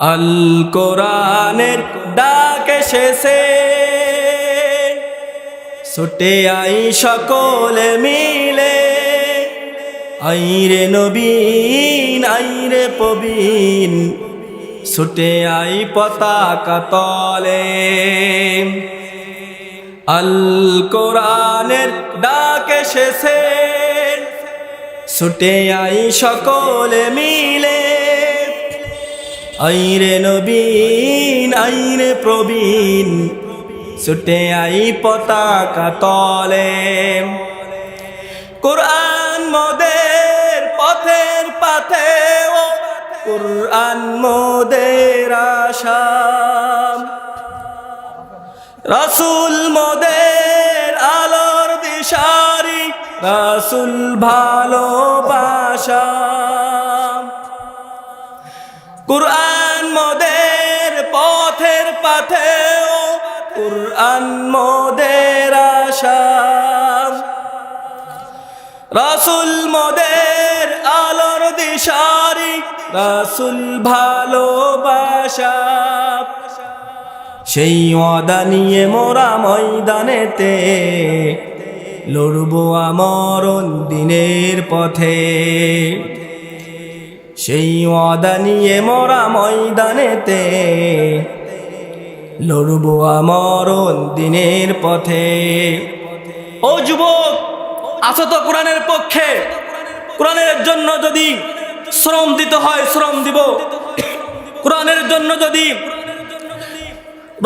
আল কোরআনের ডাক এসেছে। ছুটে আই সকলে মিলে আইরে নবীন আইরে প্রবীণ। ছুটে আই পতাকা তলে। আল কোরআনের ডাক এসেছে। ছুটে আই সকলে মিলে আইরে নবীন, আইরে প্রবীণ, ছুটে আই পতাকা তলে। কোরআন মোদের পথের পাথে ও কোরআন মোদের আশা। রাসুল মোদের আলোর দিশারি, রাসুল ভালোবাসা। কুরআন পথের পাথেও কুরআন মোদের আশা। রাসুল মোদের আলোর দিশারি, রাসুল ভালোবাসা। সেই অদা নিয়ে মোরা ময়দানেতে লড়বো আমরণ দিনের পথে। সেই অদা নিয়ে মোরা ময়দানেতে লড়বো আমরণ দিনের পথে। ও যুবক, আছো তো কোরআনের পক্ষে? কোরআনের জন্য যদি শ্রম দিতে হয়, শ্রম দিব। কোরআনের জন্য যদি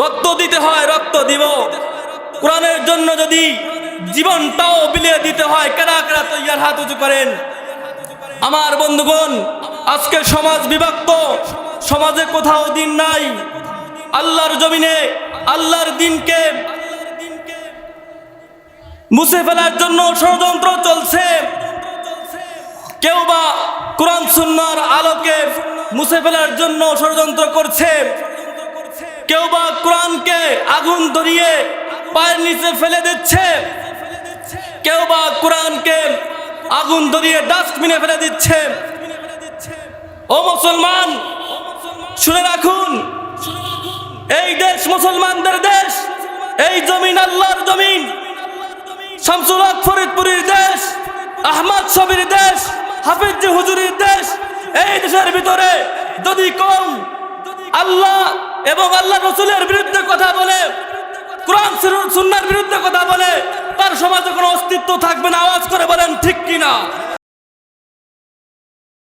রক্ত দিতে হয়, রক্ত দিব। কোরআনের জন্য যদি জীবনটাও বিলিয়ে দিতে হয় কেনা কেনা তৈয়ার হাত উঁচু করেন? আমার বন্ধুগণ, আজকে সমাজ বিভক্ত, সমাজে কোথাও দিন নাই। আল্লাহর জমিনে, আল্লাহর দিনকে মুছে ফেলার জন্য ষড়যন্ত্র চলছে। কেউ বা কোরআন সুন্নার আলোকে মুছে ফেলার জন্য ষড়যন্ত্র করছে। কেউ বা কোরআনকে আগুন ধরিয়ে পায়ের নিচে ফেলে দিচ্ছে। কেউ বা কোরআনকে আগুন ধরিয়ে ডাস্টবিনে ফেলে দিচ্ছে। ও মুসলমান, শুনে রাখুন এই দেশ মুসলমানদের দেশ, এই জমিন আল্লাহর জমিন। শামসুল ফরিদপুরের দেশ, আহমদ শবির দেশ, হাফিজ হুজুরির দেশ, এই দেশের ভিতরে যদি কম আল্লাহ এবং আল্লাহ রসুলের বিরুদ্ধে কথা বলে, কোরআন বিরুদ্ধে কথা বলে, তার সমাজে কোনো অস্তিত্ব থাকবে না, আওয়াজ করে বলেন, ঠিক কিনা?